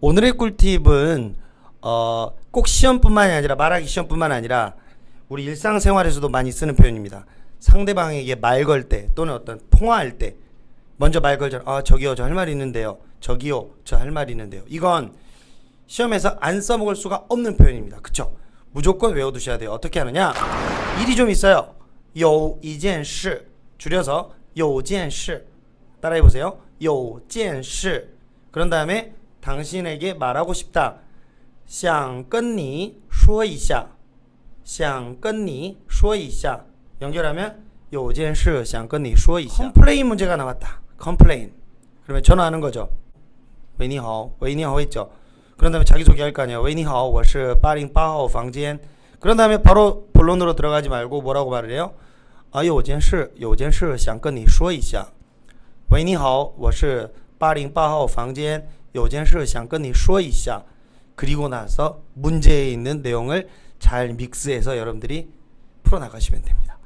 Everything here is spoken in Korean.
오늘의 꿀팁은 어, 꼭 시험뿐만이 아니라 말하기 시험뿐만 아니라 우리 일상생활에서도 많이 쓰는 표현입니다. 상대방에게 말 걸 때 또는 어떤 통화할 때 먼저 말 걸잖아. 아 저기요 저 할 말 있는데요. 저기요 저 할 말 있는데요. 이건 시험에서 안 써먹을 수가 없는 표현입니다. 그쵸? 무조건 외워두셔야 돼요. 어떻게 하느냐? 일이 좀 있어요. 有一件事 줄여서 有件事 따라해보세요. 有件事 그런 다음에 당신에게 말하고 싶다. 想跟你说一下想跟你说一下 연결하면 有件事想跟你说一下 컴플레인 문제가 나왔다. 컴플레인 그러면 전화하는 거죠. 喂你好, 喂你好 했죠. 그런 다음에 자기소개 할 거 아니에요. 喂你好,我是808号房间. 그런 다음에 바로 본론으로 들어가지 말고 뭐라고 말을 해요? 아, 有件事,有件事想跟你说一下.喂你好,我是808号房间. 有件事想跟你说一下. 그리고 나서 문제에 있는 내용을 잘 믹스해서 여러분들이 풀어 나가시면 됩니다.